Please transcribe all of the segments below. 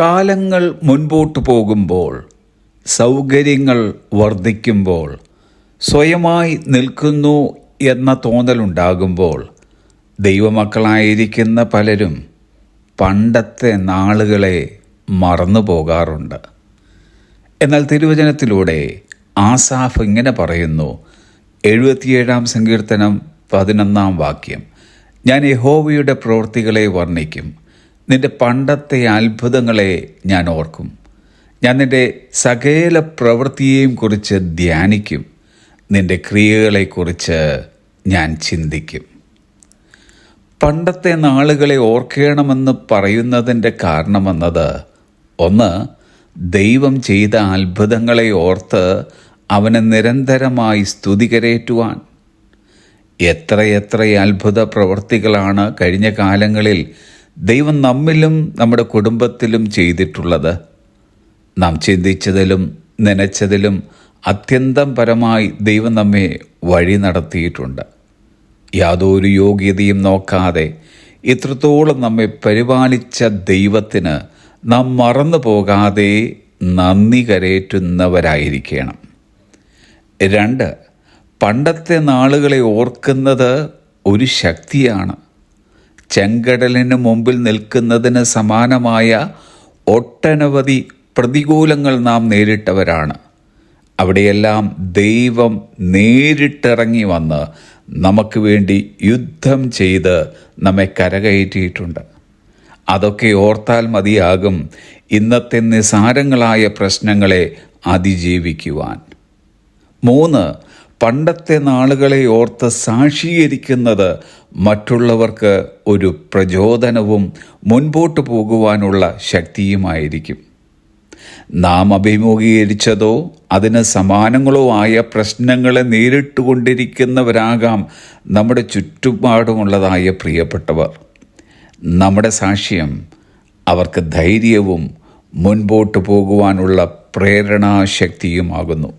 കാലങ്ങൾ മുൻപോട്ട് പോകുമ്പോൾ സൗകര്യങ്ങൾ വർദ്ധിക്കുമ്പോൾ സ്വയമായി നിൽക്കുന്നു എന്ന തോന്നലുണ്ടാകുമ്പോൾ ദൈവമക്കളായിരിക്കുന്ന പലരും പണ്ടത്തെ നാളുകളെ മറന്നു പോകാറുണ്ട്. എന്നാൽ തിരുവചനത്തിലൂടെ ആസാഫ് ഇങ്ങനെ പറയുന്നു. എഴുപത്തിയേഴാം സങ്കീർത്തനം പതിനൊന്നാം വാക്യം. ഞാൻ യഹോവയുടെ പ്രവൃത്തികളെ വർണിക്കും. നിന്റെ പണ്ടത്തെ അത്ഭുതങ്ങളെ ഞാൻ ഓർക്കും. ഞാൻ നിന്റെ സകല പ്രവൃത്തിയെയും കുറിച്ച് ധ്യാനിക്കും. നിന്റെ ക്രിയകളെക്കുറിച്ച് ഞാൻ ചിന്തിക്കും. പണ്ടത്തെ നാളുകളെ ഓർക്കണമെന്ന് പറയുന്നതിന്റെ കാരണമെന്നത് ഒന്ന് ദൈവം ചെയ്ത അത്ഭുതങ്ങളെ ഓർത്ത് അവനെ നിരന്തരമായി സ്തുതികരേറ്റുവാൻ. എത്രയെത്ര അത്ഭുത പ്രവൃത്തികളാണ് കഴിഞ്ഞ കാലങ്ങളിൽ ദൈവം നമ്മിലും നമ്മുടെ കുടുംബത്തിലും ചെയ്തിട്ടുള്ളത്. നാം ചിന്തിച്ചതിലും നനച്ചതിലും അത്യന്തം പരമായി ദൈവം നമ്മെ വഴി നടത്തിയിട്ടുണ്ട്. യാതൊരു യോഗ്യതയും നോക്കാതെ ഇത്രത്തോളം നമ്മെ പരിപാലിച്ച ദൈവത്തിന് നാം മറന്നു പോകാതെ നന്ദി കരേറ്റുന്നവരായിരിക്കണം. രണ്ട് പണ്ടത്തെ നാളുകളെ ഓർക്കുന്നത് ഒരു ശക്തിയാണ്. ചെങ്കടലിന് മുമ്പിൽ നിൽക്കുന്നതിന് സമാനമായ ഒട്ടനവധി പ്രതികൂലങ്ങൾ നാം നേരിട്ടവരാണ്. അവിടെയെല്ലാം ദൈവം നേരിട്ടിറങ്ങി വന്ന് നമുക്ക് വേണ്ടി യുദ്ധം ചെയ്ത് നമ്മെ കരകയറ്റിയിട്ടുണ്ട്. അതൊക്കെ ഓർത്താൽ മതിയാകും ഇന്നത്തെ നിസാരങ്ങളായ പ്രശ്നങ്ങളെ അതിജീവിക്കുവാൻ. മൂന്ന് പണ്ടത്തെ നാളുകളെ ഓർത്ത് സാക്ഷീകരിക്കുന്നത് മറ്റുള്ളവർക്ക് ഒരു പ്രചോദനവും മുൻപോട്ട് പോകുവാനുള്ള ശക്തിയുമായിരിക്കും. നാം അഭിമുഖീകരിച്ചതോ അതിന് സമാനങ്ങളോ ആയ പ്രശ്നങ്ങളെ നേരിട്ടുകൊണ്ടിരിക്കുന്നവരാകാം നമ്മുടെ ചുറ്റുപാടുമുള്ളതായ പ്രിയപ്പെട്ടവർ. നമ്മുടെ സാക്ഷ്യം അവർക്ക് ധൈര്യവും മുൻപോട്ട് പോകുവാനുള്ള പ്രേരണാശക്തിയുമാകുന്നു.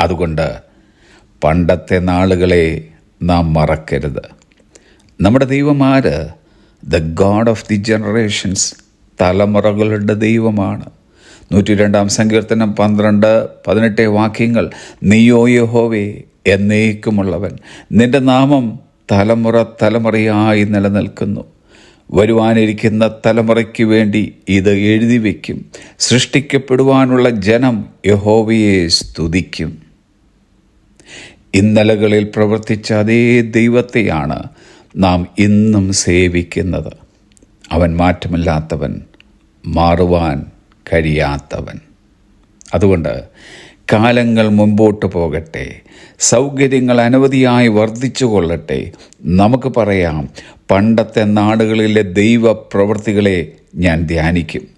അതുകൊണ്ട് പണ്ടത്തെ നാളുകളെ നാം മറക്കരുത്. നമ്മുടെ ദൈവമാര് the God of the generations തലമുറകളുടെ ദൈവമാണ്. നൂറ്റി രണ്ടാം സങ്കീർത്തനം പന്ത്രണ്ട് പതിനെട്ട് വാക്യങ്ങൾ നീയോ യഹോവേ എന്നേക്കുമുള്ളവൻ. നിന്റെ നാമം തലമുറ തലമുറയായി നിലനിൽക്കുന്നു. വരുവാനിരിക്കുന്ന തലമുറയ്ക്ക് വേണ്ടി ഇത് എഴുതി വയ്ക്കും സൃഷ്ടിക്കപ്പെടുവാനുള്ള ജനം യഹോവയെ സ്തുതിക്കും. ഇന്നലകളിൽ പ്രവർത്തിച്ച അതേ ദൈവത്തെയാണ് നാം ഇന്നും സേവിക്കുന്നത്. അവൻ മാറ്റമില്ലാത്തവൻ മാറുവാൻ കഴിയാത്തവൻ. അതുകൊണ്ട് കാലങ്ങൾ മുമ്പോട്ട് പോകട്ടെ സൗകര്യങ്ങൾ അനവധിയായി വർദ്ധിച്ചു കൊള്ളട്ടെ. നമുക്ക് പറയാം പണ്ടത്തെ നാടുകളിലെ ദൈവ പ്രവൃത്തികളെ ഞാൻ ധ്യാനിക്കും.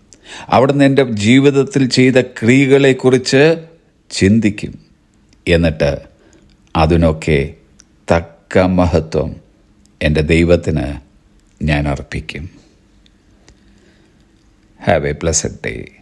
അവിടുന്ന് എന്റെ ജീവിതത്തിൽ ചെയ്ത ക്രിയകളെക്കുറിച്ച് ചിന്തിക്കും. എന്നിട്ട് അതിനൊക്കെ തക്ക മഹത്വം എന്റെ ദൈവത്തിന് ഞാൻ അർപ്പിക്കും. Have A പ്ലസഡ് day